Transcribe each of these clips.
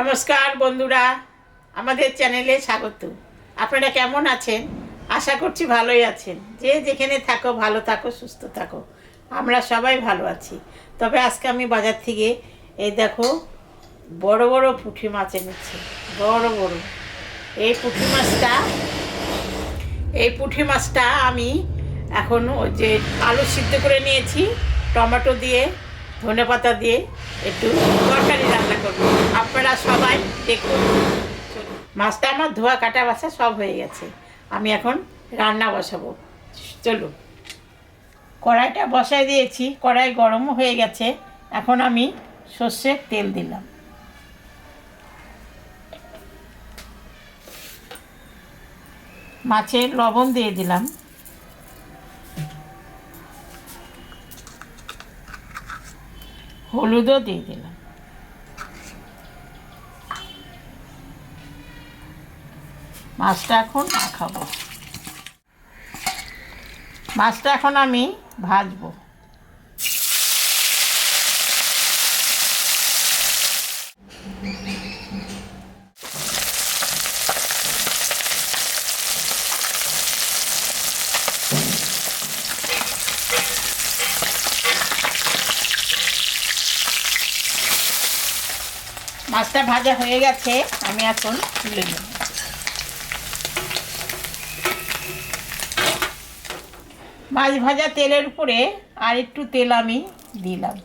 নমস্কার বন্ধুরা, আমাদের চ্যানেলে স্বাগত। আপনারা কেমন আছেন? আশা করছি ভালোই আছেন। যে যেখানে থাকো, ভালো থাকো, সুস্থ থাকো। আমরা সবাই ভালো আছি। তবে আজকে আমি বাজার থেকে, এই দেখো, বড় বড় পুঁটি মাছ এনেছি। বড় বড়। এই পুঁটি মাছটা, এই পুঁটি মাছটা আমি এখন যে আলু সিদ্ধ করে নিয়েছি, টমেটো দিয়ে ধনে পাতা দিয়ে, একটু তরকারি আপনারা সবাই দেখুন। মাছটা আমার ধোয়া কাটা বাছা সব হয়ে গেছে। আমি এখন রান্না বসাবো। চলুন। কড়াইটা বসাই দিয়েছি। কড়াই গরমও হয়ে গেছে। এখন আমি সর্ষের তেল দিলাম। মাছের লবণ দিয়ে দিলাম। হলুদও দিয়ে দিলাম। মাছটা এখন মাখাবো। মাছটা এখন আমি ভাজবো। মাছটা ভাজা হয়ে গেছে, আমি এখন তুলে নেব। মাছ ভাজা তেলের উপরে আর একটু তেল আমি দিলাম।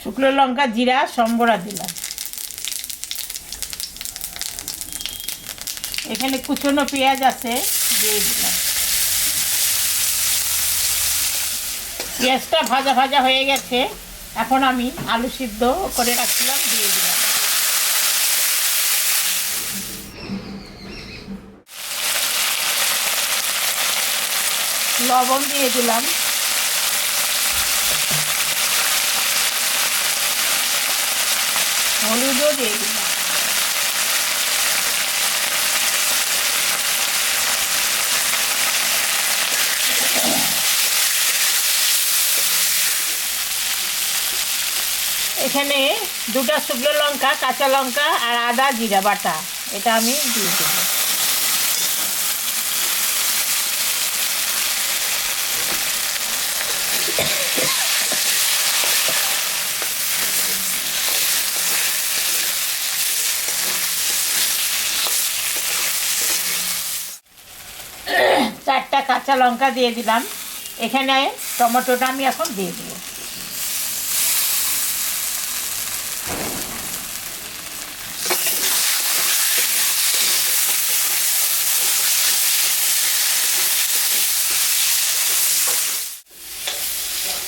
শুকনো লঙ্কা, জিরা, সম্বরা দিলাম। এখানে কুচনো পেঁয়াজ আছে, দিয়ে দিলাম। পেঁয়াজটা ভাজা ভাজা হয়ে গেছে, এখন আমি আলু সিদ্ধ করে রাখছিলাম দিয়ে দিলাম। লবণ দিয়ে দিলাম। হলুদও দিয়ে দিলাম। এখানে দুটো শুকনো লঙ্কা, কাঁচা লঙ্কা আর আদা, জিরা বাটা। এটা আমি দিয়ে দেব কাঁচা লঙ্কা দিয়ে দিলাম। এখানে টমেটোটা আমি এখন দিয়ে দেবো।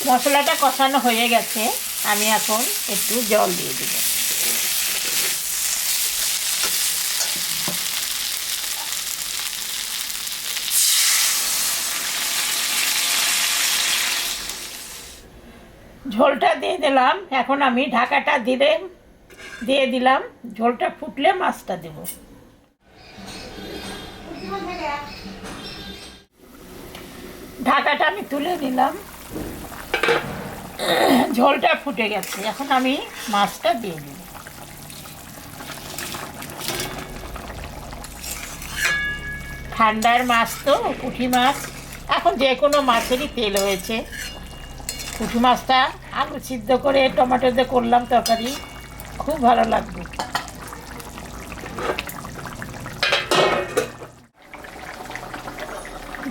মশলাটা কষানো হয়ে গেছে। আমি এখন একটু জল দিয়ে দেবো। ঝোলটা দিয়ে দিলাম। এখন আমি ঢাকাটা দিলে, দিয়ে দিলাম। ঝোলটা ফুটলে মাছটা দেব। ঢাকাটা আমি তুলে দিলাম ঝোলটা ফুটে গেছে। এখন আমি মাছটা দিয়ে দিই ঠান্ডার মাছ তো, পুঁটি মাছ। এখন যে কোনো মাছেরই তেল হয়েছে। পুঁটি মাছটা আলু সিদ্ধ করে টমেটো দিয়ে করলাম তরকারি। খুব ভালো লাগবে।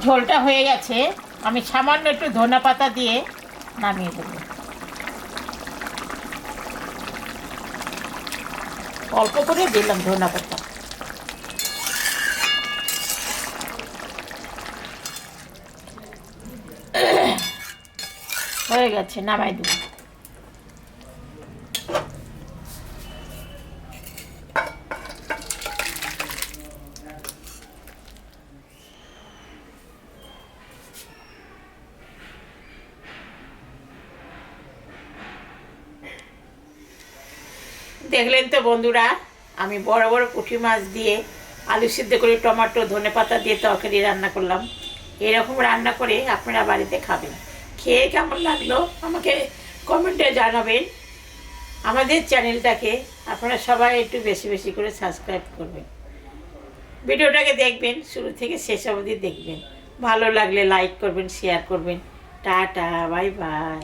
ঝোলটা হয়ে গেছে। আমি সামান্য একটু ধনে পাতা দিয়ে নামিয়ে দেবো। অল্প করে দিলাম ধনা পাতা। হয়ে গেছে, নামাই দেবো দেখলেন তো বন্ধুরা, আমি বড় বড় পুঁটি মাছ দিয়ে আলু সিদ্ধ করে টমেটো ধনে পাতা দিয়ে তরকারি রান্না করলাম। এরকম রান্না করে আপনারা বাড়িতে খাবেন। খেয়ে কেমন লাগল? আমাকে কমেন্টে জানাবেন। আমাদের চ্যানেলটাকে আপনারা সবাই একটু বেশি বেশি করে সাবস্ক্রাইব করবেন। ভিডিওটাকে দেখবেন, শুরু থেকে শেষ অবধি দেখবেন। ভালো লাগলে লাইক করবেন, শেয়ার করবেন। Tata, bye bye.